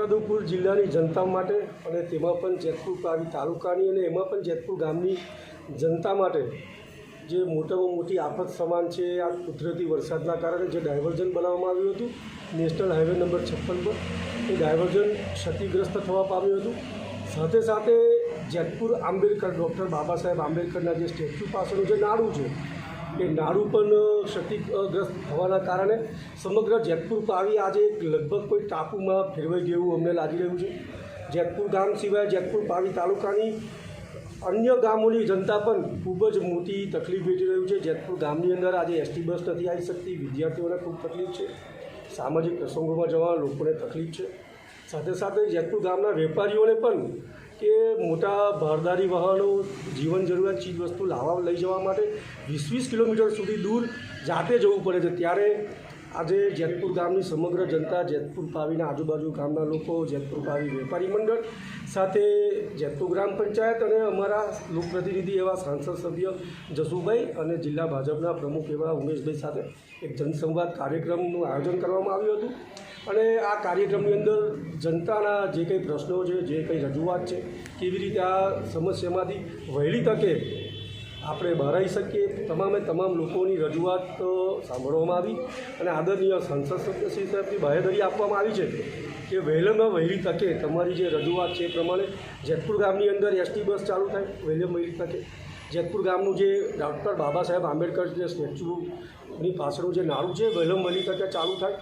છોટાઉદેપુર જિલ્લાની જનતા માટે અને તેમાં પણ જેતપુર આવી તાલુકાની અને એમાં પણ જેતપુર ગામની જનતા માટે જે મોટામાં મોટી આફત સમાન છે, આ કુદરતી વરસાદના કારણે જે ડાયવર્ઝન બનાવવામાં આવ્યું હતું, નેશનલ હાઈવે નંબર છપ્પન પર, એ ડાયવર્ઝન ક્ષતિગ્રસ્ત થવા પામ્યું હતું. સાથે સાથે જેતપુર આંબેડકર ડૉક્ટર બાબા સાહેબ આંબેડકરના જે સ્ટેચ્યુ પાસેનું જે નાડું છે એ નાડું પણ ક્ષતિગ્રસ્ત થવાના કારણે સમગ્ર જેતપુર પાવી આજે લગભગ કોઈ ટાપુમાં ફેરવાઈ ગયું અમને લાગી રહ્યું છે. જેતપુર ગામ સિવાય જેતપુર પાવી તાલુકાની અન્ય ગામોની જનતા પણ ખૂબ જ મોટી તકલીફ વેઠી રહ્યું છે. જેતપુર ગામની અંદર આજે એસટી બસ નથી આવી શકતી, વિદ્યાર્થીઓને ખૂબ તકલીફ છે. સામાજિક પ્રસંગોમાં જવા લોકોને તકલીફ છે. સાથે સાથે જેતપુર ગામના વેપારીઓને પણ કે મોટા ભારદારી વાહનો, જીવન જરૂરિયાત ચીજ વસ્તુ લાવવા લઈ જવા માટે વીસ વીસ કિલોમીટર સુધી દૂર જાતે જવું પડે છે. ત્યારે આજે જેતપુર ગામની સમગ્ર જનતા, જેતપુર પાવીના આજુબાજુ ગામના લોકો, જેતપુર પાવી વેપારી મંડળ સાથે જેતપુર ગ્રામ પંચાયત અને અમારા લોકપ્રતિનિધિ એવા સાંસદ સભ્ય જસુભાઈ અને જિલ્લા ભાજપના પ્રમુખ એવા ઉમેશભાઈ સાથે એક જનસંવાદ કાર્યક્રમનું આયોજન કરવામાં આવ્યું હતું. અને આ કાર્યક્રમની અંદર જનતાના જે કંઈ પ્રશ્નો છે, જે કંઈ રજૂઆત છે, કેવી રીતે આ સમસ્યામાંથી વહેલી તકે આપણે બહાર આવી શકીએ, તમામે તમામ લોકોની રજૂઆત સાંભળવામાં આવી અને આદરણીય સંસદ શ્રી સાહેબની બાહેધરી આપવામાં આવી છે કે વહેલામાં વહેલી તકે તમારી જે રજૂઆત છે એ પ્રમાણે જેતપુર ગામની અંદર એસટી બસ ચાલુ થાય, વહેલામાં વહેલી તકે. જેતપુર ગામનું જે ડૉક્ટર બાબા સાહેબ આંબેડકર જે સ્ટેચ્યુની પાછળનું જે નાળું છે, વહેલામાં વહેલી તકે ચાલુ થાય.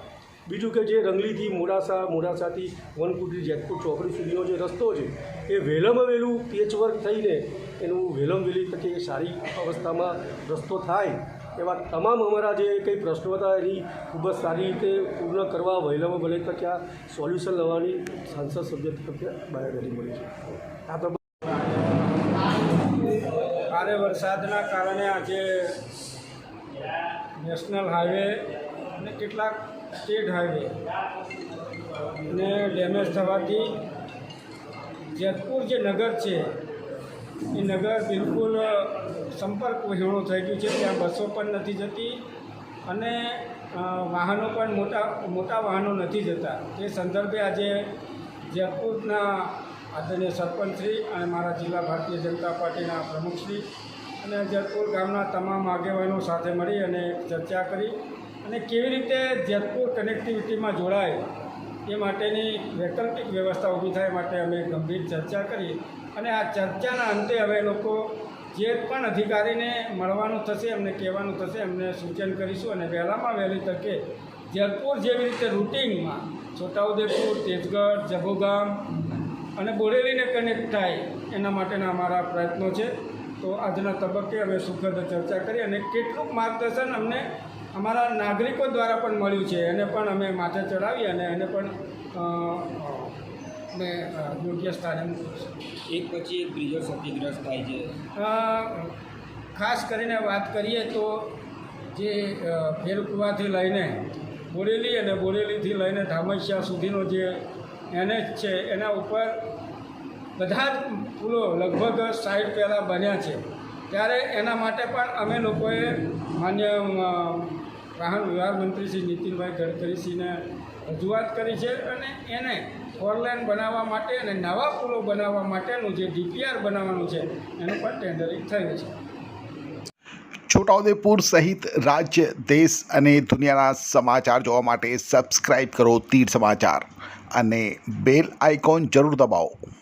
બીજું કે જે રંગલીથી મોડાસા મોડાસાથી વનકુટી, જેતપુર, ચોકડી સુધીનો જે રસ્તો છે, એ વહેલામાં વહેલું પેચવર્ક થઈને એનું વહેલમ વહેલી તકે સારી અવસ્થામાં રસ્તો થાય, એવા તમામ અમારા જે કંઈ પ્રશ્નો હતા એની ખૂબ જ સારી રીતે પૂર્ણ કરવા વહેલામાં વહેલી તકે આ સોલ્યુશન લાવવાની સાંસદ સભ્ય તરફથી બાહેધરી મળી છે. આ તો ભારે વરસાદના કારણે આજે નેશનલ હાઈવે અને કેટલાક સ્ટેટ હાઈવે. ને ડેમેજ થવાથી જેતપુર જે નગર છે, એ નગર બિલકુલ સંપર્ક વિહોણું થઈ ગયું છે, ત્યાં બસો પણ નથી જતી અને વાહનો પણ મોટા મોટા વાહનો નથી જતા. તે સંદર્ભે આજે જેતપુરના આદરણીય સરપંચશ્રી અને મારા જિલ્લા ભારતીય જનતા પાર્ટીના પ્રમુખશ્રી અને જેતપુર ગામના તમામ આગેવાનો સાથે મળી અને ચર્ચા કરી. અને કેવી રીતે જેતપુર કનેક્ટિવિટીમાં જોડાય એ માટેની વૈકલ્પિક વ્યવસ્થા ઊભી થાય માટે અમે ગંભીર ચર્ચા કરી. અને આ ચર્ચાના અંતે હવે લોકો જે પણ અધિકારીને મળવાનું થશે, એમને કહેવાનું થશે, એમને સૂચન કરીશું અને વહેલામાં વહેલી તકે જેતપુર જેવી રીતે રૂટિનમાં છોટાઉદેપુર, તેજગઢ જભોગામ અને બોરેલીને કનેક્ટ થાય એના માટેના અમારા પ્રયત્નો છે. તો આજના તબક્કે અમે સુખદ ચર્ચા કરી અને કેટલુંક માર્ગદર્શન અમને અમારા નાગરિકો દ્વારા પણ મળ્યું છે. એને પણ અમે માથે ચડાવી અને એને પણ ને યોગ્ય સ્થાને એક પછી એક બ્રિજો ક્ષતિગ્રસ્ત થાય છે. ખાસ કરીને વાત કરીએ તો જે અ, લઈને બોરેલી અને બોરેલીથી લઈને ધામસિયા સુધીનો જે એનએચ છે એના ઉપર બધા જ પુલો લગભગ સાઈડ પહેલાં બન્યા છે. ત્યારે એના માટે પણ અમે લોકોએ માન્ય વાહન વ્યવહાર મંત્રી શ્રી નીતિનભાઈ ગડકરીશ્રીને રજૂઆત કરી છે અને એને ફોરલાઇન બનાવવા માટે અને નવા પુલો બનાવવા માટેનું જે ડીપીઆર બનાવવાનું છે, એનું પણ ટેન્ડરિંગ થયું છે. છોટાઉદેપુર સહિત રાજ્ય, દેશ અને દુનિયાના સમાચાર જોવા માટે સબસ્ક્રાઈબ કરો તીર સમાચાર અને બેલ આઇકોન જરૂર દબાવો.